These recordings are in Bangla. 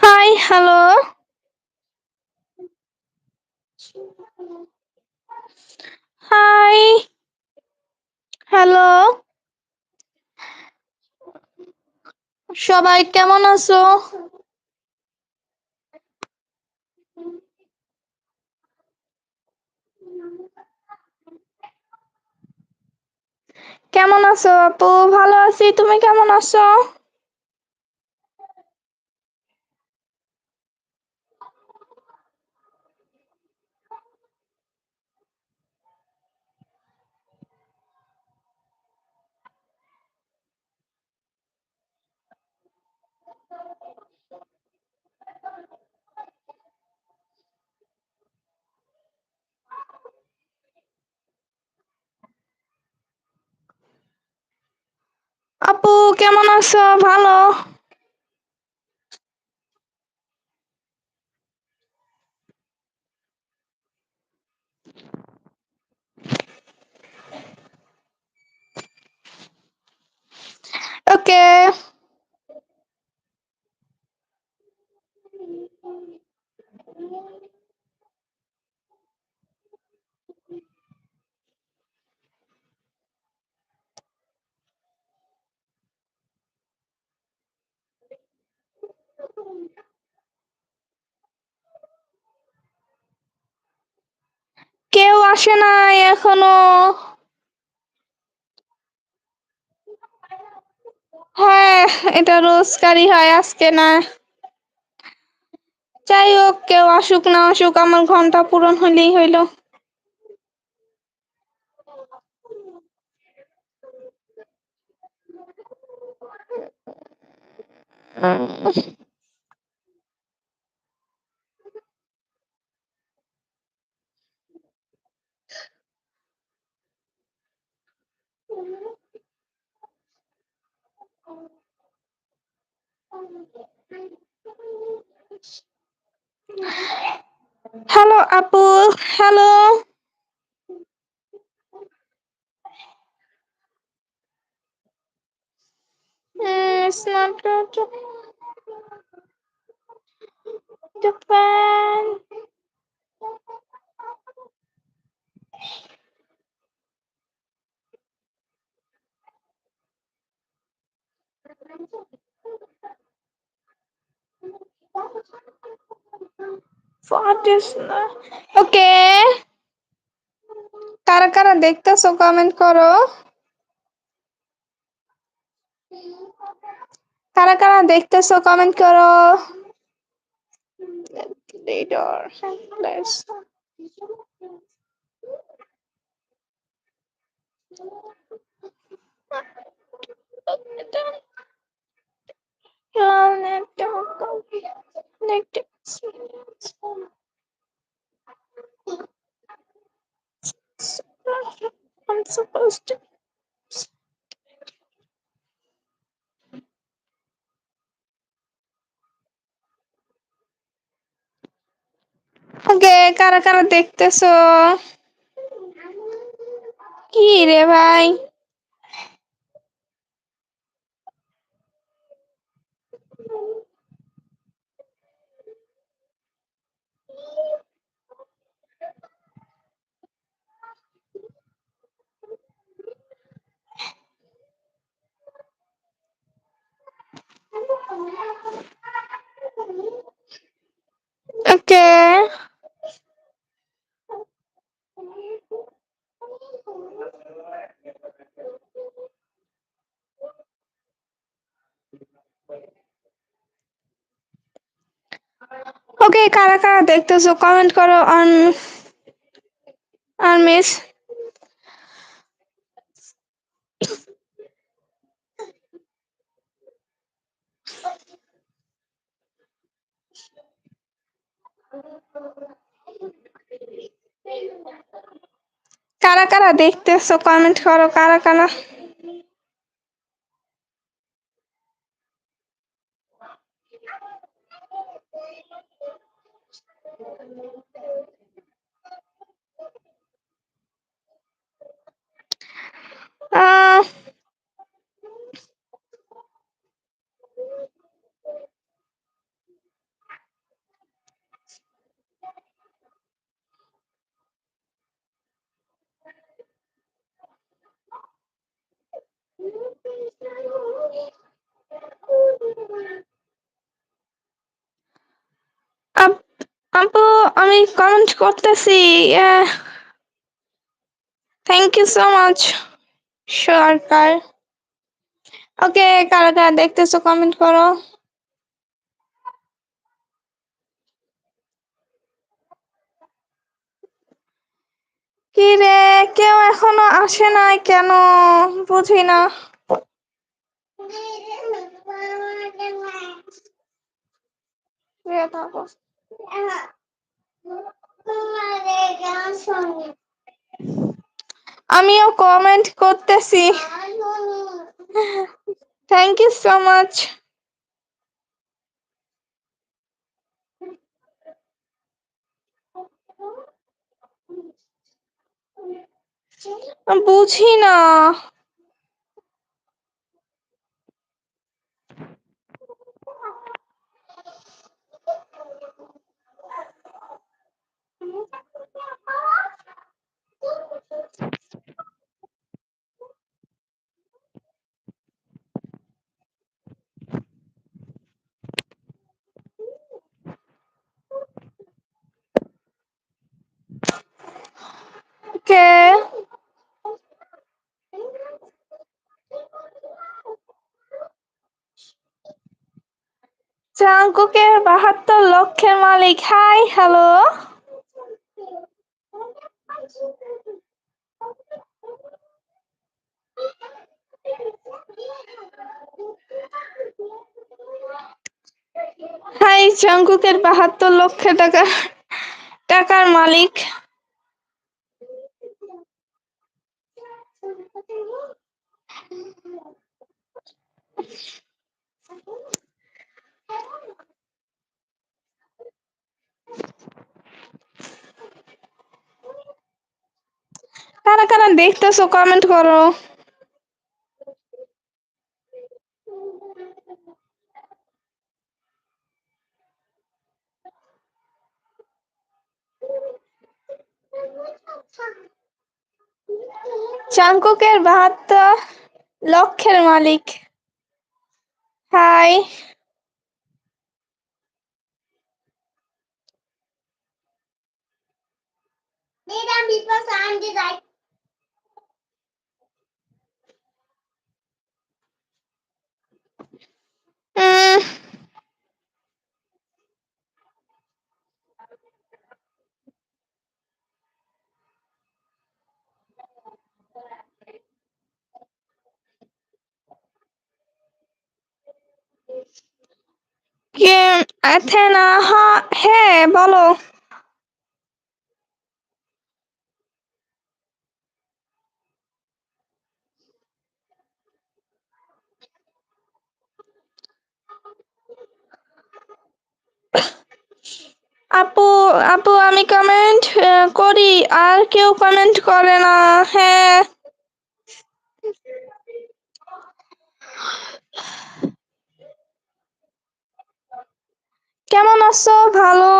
হাই হ্যালো হাই হ্যালো সবাই কেমন আছো? কেমন আছো আপু? ভালো আছি। তুমি কেমন আছো? আপু কেমন আছো? ভালো ওকে কেউ আসে নাই এখনও। হ্যাঁ এটা রোজকারই হয় আজকে না। যাই হোক, কেউ আসুক না আসুক, আমার ঘণ্টা পূরণ হলেই হইল। Hello Halo Apul, halo. Hmm, Snapdragon depan. Thank you. Okay কারা কারা দেখতেছো কমেন্ট করো কারা কারা দেখতেছো কমেন্ট করো leader let's I'm supposed to ওকে কারা কারা দেখতেছো? কি রে ভাই? ওকে। ওকে কারা কারা দেখতেছো? কমেন্ট করো অন অন মিস কারা কারা দেখতেছো? কমেন্ট করো কারা কারা? আহ খালি কমেন্ট করতেছি thank you so much Sarkar okay কারা কারা দেখতেছো কমেন্ট করো কি রে কেউ এখনও আসে নাই কেন বুঝি না। আমিও কমেন্ট করতেছি। থ্যাংক ইউ সো মাচ বুঝি না কে চাঙ্কুকের বাহাত্তর লক্ষের মালিক। Hi hello. হাই চাঙ্কুকের বাহাত্তর লক্ষ টাকা টাকার মালিক। কারা কারা দেখতেছো? কমেন্ট করো। চাঙ্কুকের বাহাত্তর লক্ষের মালিক। Hi উম, কে অ্যাথেনা হ্যাঁ হ্যাঁ বলো আপু আপু, আমি কমেন্ট করি। আর কেউ কমেন্ট করে না। হ্যাঁ। কেমন আছো? ভালো।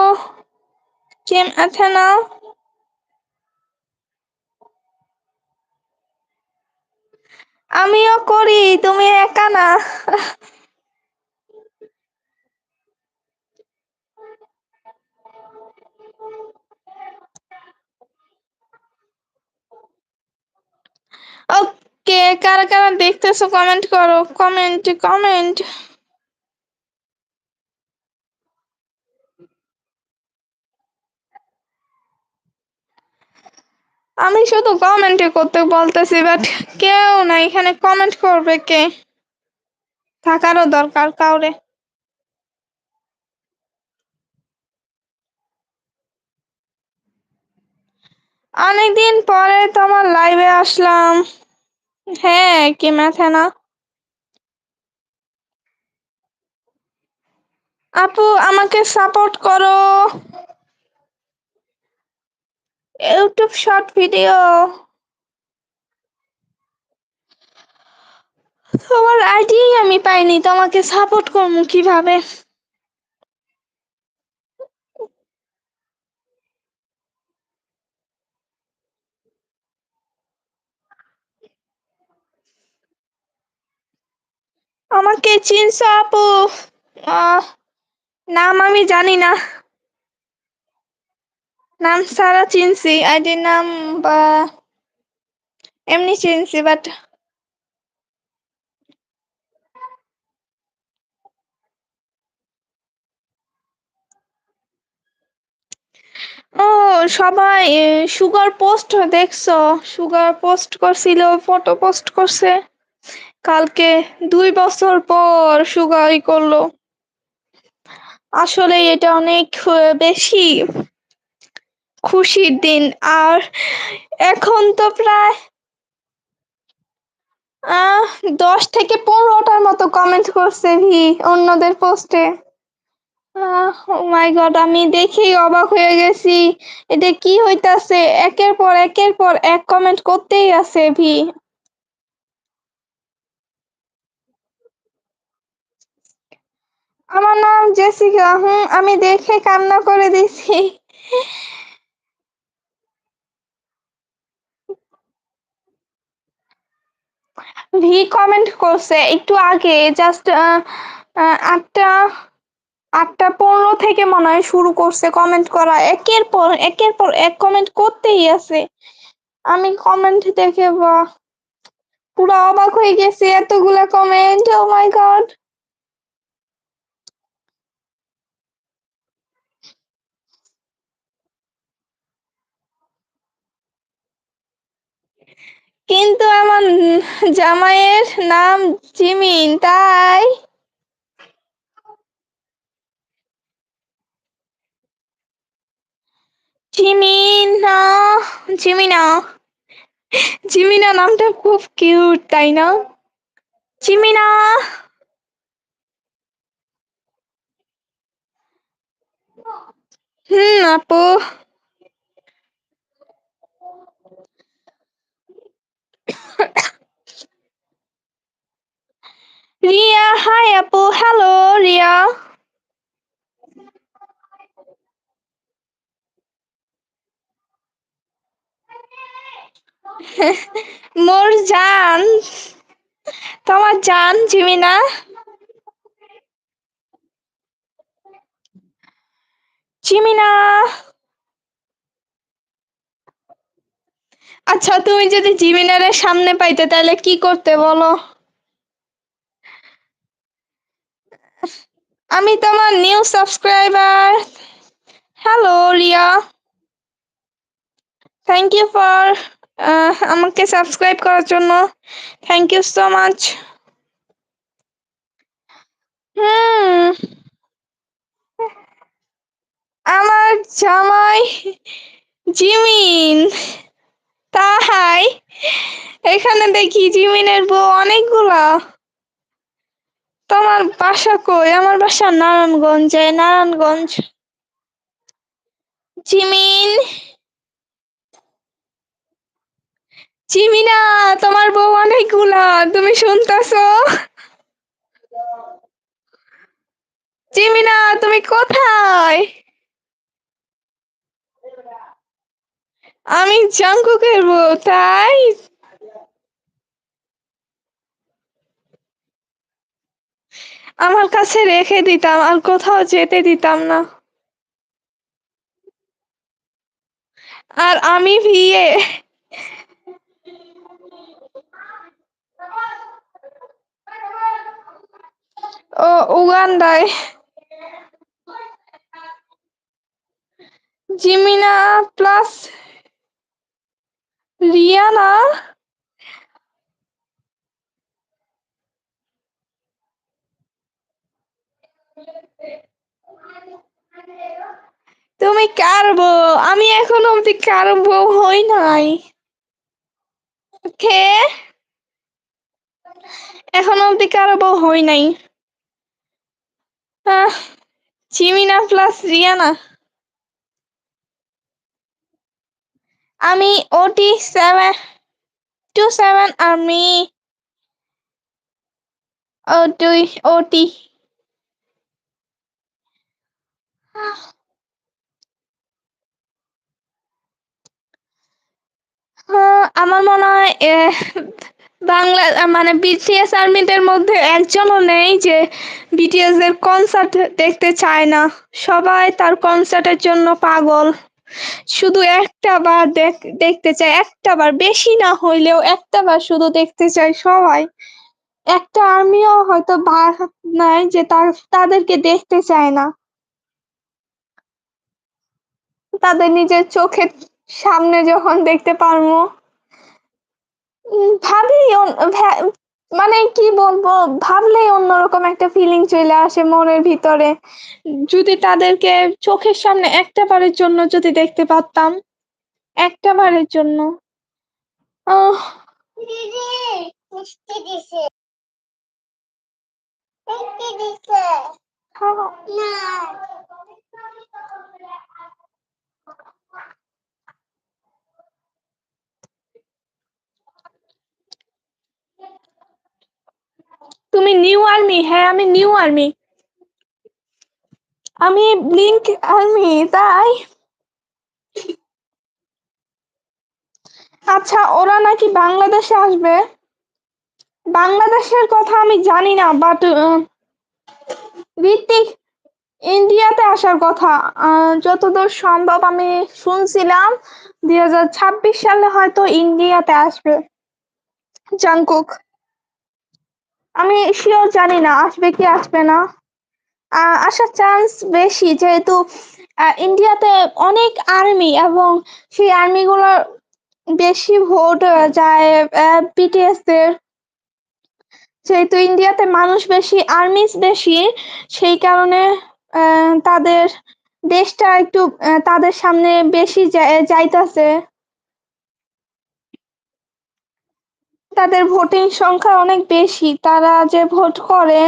কেম আছে না আমিও করি। তুমি একা না? ওকে কারা কারা দেখতেছো কমেন্ট করো কমেন্ট কমেন্ট আমি শুধু কমেন্টে করতে বলতেছি বাট কেউ না এখানে কমেন্ট করবে কে? থাকারও দরকার কাউরে। অনেকদিন পরে তোমার লাইভে আসলাম। হ্যাঁ কি ম্যাথে না? আপু, আমাকে সাপোর্ট করো। ইউটিউব শর্ট ভিডিও তোমার আইডি আমি পাইনি, তোমাকে সাপোর্ট করব কীভাবে? আমাকে চিনছ আপু? নাম আমি জানি না। নাম সারা চিনছি আইডির নাম বা এমনি চিনছি বাট ও, সবাই সুগার পোস্ট দেখছ? সুগার পোস্ট করছিল ফটো পোস্ট করছে। কালকে দুই বছর পর সুগার ই করল। আসলে এটা অনেক বেশি খুশির দিন। আর এখন তো প্রায় দশ থেকে পনেরোটার মতো কমেন্ট করছে ভি অন্যদের পোস্টে মাই গড আমি দেখেই অবাক হয়ে গেছি। এটা কি হইতাছে? একের পর একের পর এক কমেন্ট করতেই আছে ভি। আমার নাম জেসিকা। হুম, আমি দেখে কান্না করে দিছি। ভি কমেন্ট করছে, একটু আগে জাস্ট আটটা আটটা পনেরো থেকে মনে হয় শুরু করছে কমেন্ট করা। একের পর একের পর এক কমেন্ট করতেই আছে। আমি কমেন্ট দেখে বা, পুরো অবাক হয়ে গেছি, এতগুলা কমেন্ট ও মাই গড কিন্তু আমার জামাইয়ের নাম জিমিন, তাই? জিমিনা জিমিনা নামটা খুব কিউট, তাই না? জিমিনা! হুম, আপু। রিয়া হাই আপু হ্যালো রিয়া মোর জান তোমার জান জিমিনা জিমিনা আচ্ছা তুমি যদি জিমিনারের সামনে পাইতে, তাহলে কি করতে বলো? আমি তোমার new subscriber hello Riya. Thank you for আমাকে সাবস্ক্রাইব করার জন্য। থ্যাংক ইউ সো মাচ হুম। আমার জামাই জিমিন। তাই এখানে দেখি জিমিনের বউ অনেকগুলা। তোমার বাসা কই? আমার বাসা নারায়ণগঞ্জে, নারায়ণগঞ্জ। জিমিন। জিমিনা, তোমার বউ অনেকগুলা, তুমি শুনতেছো? জিমিনা, তুমি কোথায়? আমি জাঙ্কুকের বউ তাই? আমার কাছে রেখে দিতাম, আর কোথাও যেতে দিতাম না। আর আমি বিয়ে ও উগান্ডায় জিমিনা প্লাস রিয়ানা? তুমি কার আমি এখনও অব্দি কার বউ হই নাই। কে? এখনও অব্দি কারও বউ হই নাই। জিমিনা প্লাস রিয়ানা। আমি ওটি সেভেন টু সেভেন আমি ও দুই ওটি আমার মনে হয় বাংলা মানে বিটিএস আর্মিদের মধ্যে একজনও নেই যে বিটিএস এর কনসার্ট দেখতে চায় না। সবাই তার কনসার্টের জন্য পাগল। শুধু একটা বার দেখ, দেখতে চাই, একটা বার বেশি না হইলেও একটা বার শুধু দেখতে চাই সবাই। একটা আর্মিও হয়তো বার নাই যে তাদেরকে দেখতে চায় না। তাদের নিজের চোখের সামনে যখন দেখতে পারব ভাবি মানে কি বলব ভাবলেই অন্যরকম একটা ফিলিং চলে আসে মনের ভিতরে। যদি তাদেরকে চোখের সামনে একটা বারের জন্য যদি দেখতে পারতাম একটা বারের জন্য। আহ। তুমি নিউ আর্মি হ্যাঁ আমি নিউ আর্মি। আমি ব্লিঙ্ক আর্মি, তাই? আচ্ছা ওরা নাকি বাংলাদেশে আসবে? বাংলাদেশের কথা আমি জানি না বাট ঋত্বিক, ইন্ডিয়াতে আসার কথা। যতদূর সম্ভব আমি শুনছিলাম, দুই হাজার ছাব্বিশ সালে হয়তো ইন্ডিয়াতে আসবে। জাংকুক। আমি শিওর জানি না, আসবে কি আসবে না। আসার চান্স বেশি যেহেতু ইন্ডিয়াতে অনেক আর্মি এবং সেই আর্মিগুলোর বেশি ভোট যায় বিটিএস এর যেহেতু ইন্ডিয়াতে মানুষ বেশি আর্মিস বেশি, সেই কারণে তাদের দেশটা একটু তাদের সামনে বেশি যাইতাছে। তাদের ভোটিং সংখ্যা অনেক বেশি। তারা যে ভোট করে,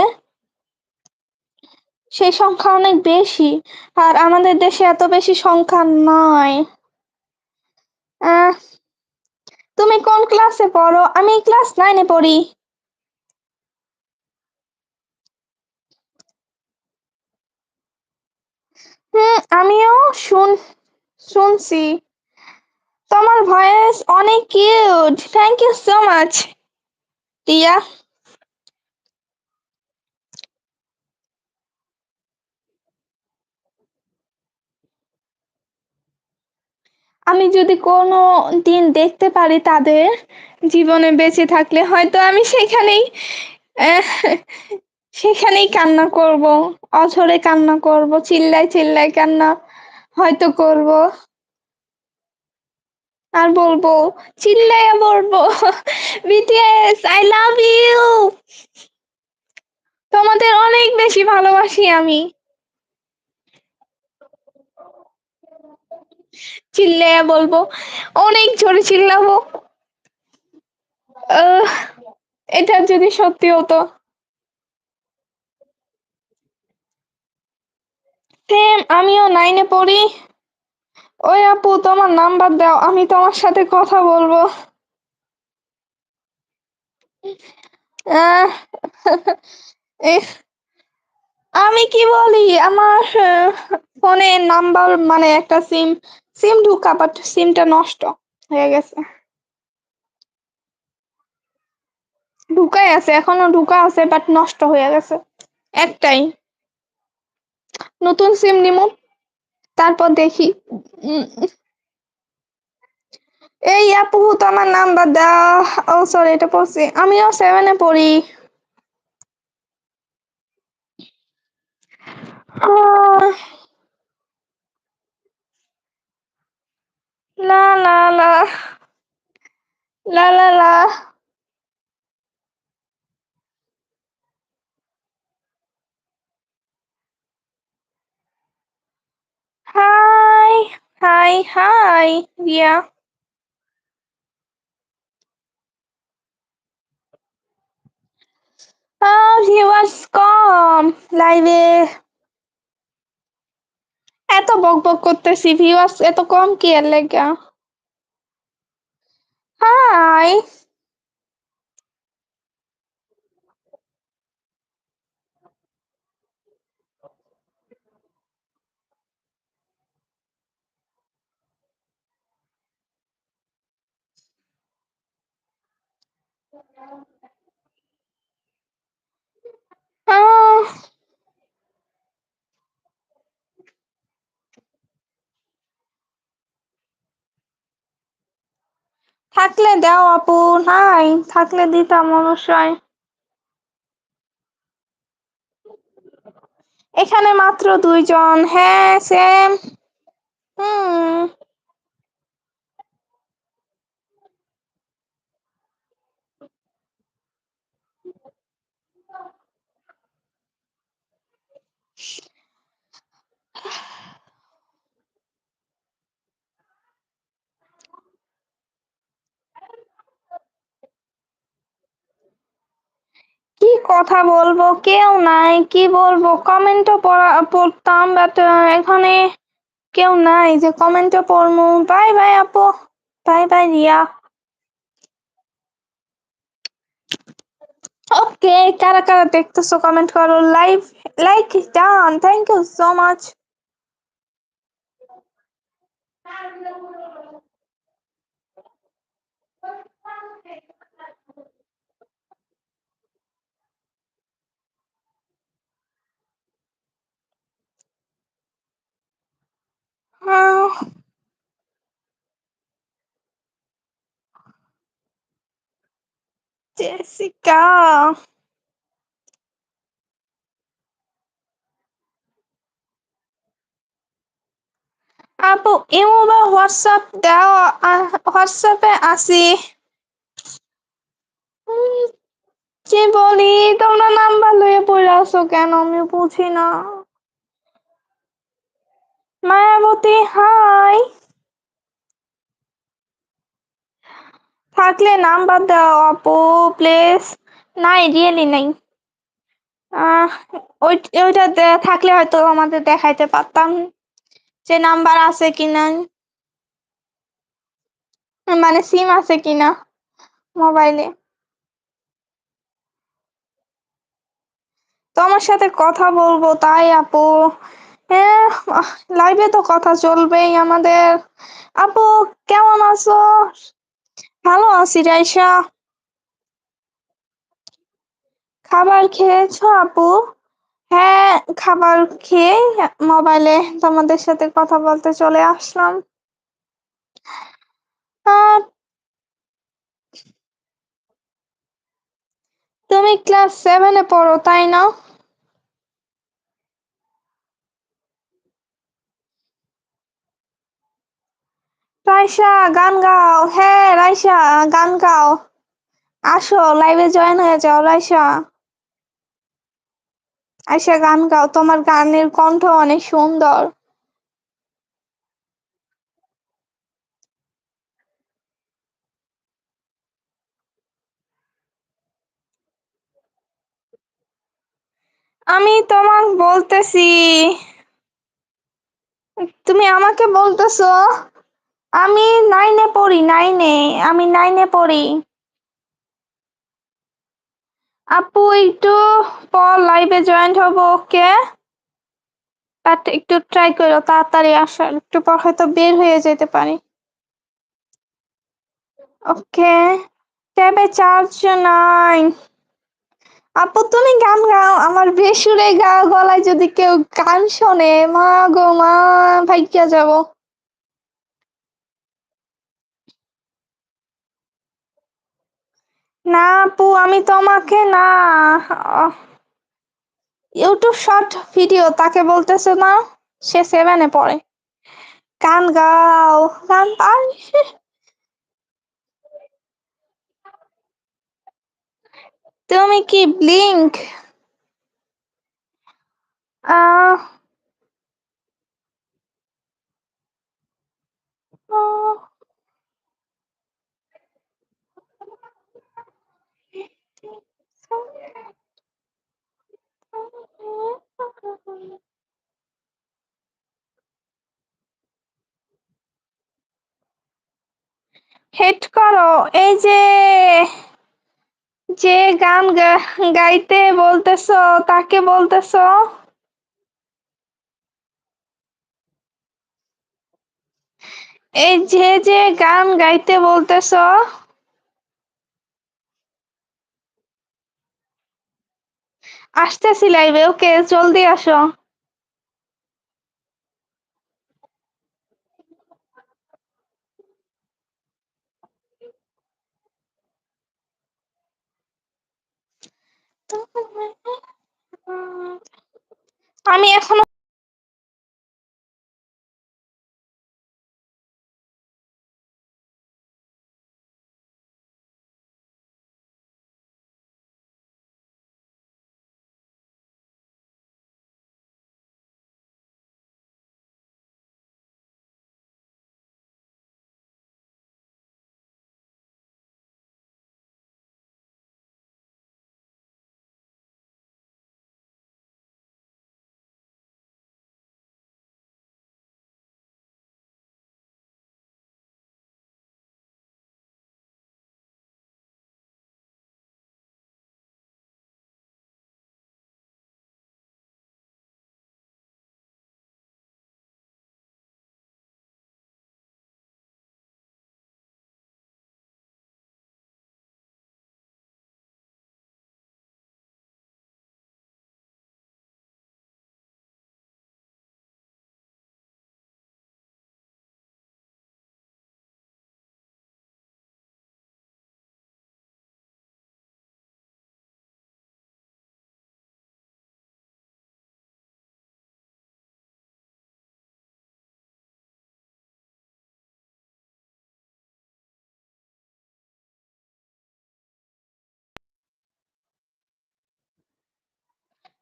সেই সংখ্যা অনেক বেশি। আর আমাদের দেশে এত বেশি সংখ্যা নয় তুমি কোন ক্লাসে পড়ো? আমি ক্লাস নাইনে পড়ি। হুম, আমিও শুন, শুনছি। তোমার ভয়েস অনেক cute thank you so much Tiya? আমি যদি কোনো দিন দেখতে পারি তাদের জীবনে বেঁচে থাকলে, হয়তো আমি সেখানেই সেখানেই কান্না করব, অঝরে কান্না করব চিল্লাই চিল্লাই কান্না হয়তো করব। আর বলব, চিল্লাইয়া বলব বিটিএস আই লাভ ইউ তোমাদের অনেক বেশি ভালোবাসি আমি। চিল্লাইয়া বলব, অনেক জোরে চিল্লাবো। এটা যদি সত্যি হতো। আমিও নাইনে পড়ি। ওই আপু, তোমার নাম্বার দাও, আমি তোমার সাথে কথা বলব। আমি কি বলি? আমার ফোনে নাম্বার মানে একটা সিম সিম ঢুকা বাট সিমটা নষ্ট হয়ে গেছে। ঢুকাই আছে, এখনও ঢুকা আছে বাট নষ্ট হয়ে গেছে। একটাই। নতুন সিম নিমু। তারপর দেখি এই আপু তো আমার নাম্বার দাও। ও সরি এটা পড়ছি। আমিও সেভেনে পড়ি। লা লা লা লা লা লা। Hi hi hi Riya viewers কম লাইভে এত বক বক করতেছি ভিউয়ার্স এত কম কি এর লেগা। হাই থাকলে দাও আপু নাই থাকলে দিতাম অবশ্যই। এখানে মাত্র দুইজন হ্যাঁ সেম হুম। কথা বলব? কেউ নাই, কি বলব? কমেন্টও পড়া, পড়তাম বাট এখানে কেউ নাই যে কমেন্টও পড়মু। বাই বাই আপু। Bye bye Riya. ওকে কারা কারা দেখতেছো কমেন্ট করো। Live like done thank you so much Jessica আপু ইমো বা হোয়াটসঅ্যাপ দাও হোয়াটসঅ্যাপে আসি কি বলি? তোমরা নাম্বার লয়ে পড়ে আসো কেন? আমি বুঝি না। মায়াবতী, হাই। থাকলে নাম্বার দাও আপু, প্লিজ। নাই রিয়েলি নাই। ওইটা থাকলে হয়তো আমাদের দেখাইতে পারতাম যে নাম্বার আছে কিনা। মানে সিম আছে কিনা মোবাইলে তোমার সাথে কথা বলব, তাই আপু। হ্যাঁ লাইভে তো কথা চলবেই আমাদের। আপু, কেমন আছো? ভালো আছি রাইসা। খাবার খেয়েছো আপু? হ্যাঁ খাবার খেয়ে মোবাইলে তোমাদের সাথে কথা বলতে চলে আসলাম। তুমি ক্লাস সেভেনে পড়ো, তাই না? রাইসা, গান গাও। হ্যাঁ রাইসা, গান গাও। আসো লাইভে জয়েন হয়ে যাও, রাইসা। আইসা, গান গাও। তোমার গানের কণ্ঠ অনেক সুন্দর। আমি তোমাকে বলতেছি। তুমি আমাকে বলতেছো? আমি নাইনে পড়ি নাইনে আমি নাইনে পড়ি। আপু, একটু পর লাইভে জয়েন্ট হব, ওকে? বাট একটু ট্রাই করো, তাড়াতাড়ি আসার একটু পর হয়তো বের হয়ে যেতে পারি। ওকে ট্যাবে চার্জ নাই। আপু, তুমি গান গাও, আমার বেসুরে গা গলায় যদি কেউ গান শোনে, মা গো মা ভাইকা যাব। না আপু আমি তোমাকে না। ইউটিউব শর্ট ভিডিও তাকে বলতেছে না সে সেভেনে পড়ে। গান গাও গান তুমি কি ব্লিঙ্ক আহ, হেড করো। এই যে যে গান গাইতে বলতেছো, তাকে বলতেছো? এই যে যে গান গাইতে বলতেছো আসতেছি লাইভে ওকে জলদি আসো। আমি এখনও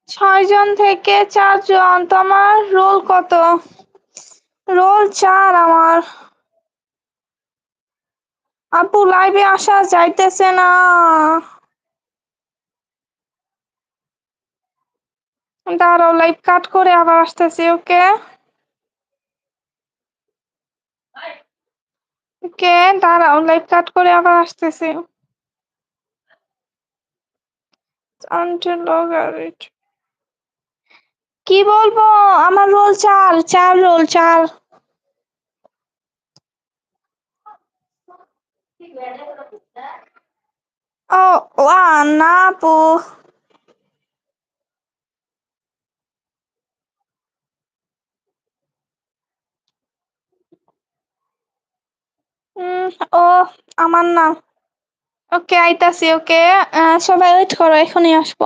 ছয়জন থেকে চারজন তোমার রোল কত? রোল চার আমার। আপু লাইভে আসা যাইতেছে না। দাঁড়াও লাইভ কাট করে আবার আসতেছি, ওকে? ওকে, দাঁড়াও লাইভ কাট করে আবার আসতেছি। Until log out. কি বলব? আমার রোল চার চার রোল চার। ও ওয়া না উম, ও আমার না। ওকে আইতাছি ওকে। সবাই ওয়েট করো এখনই আসব।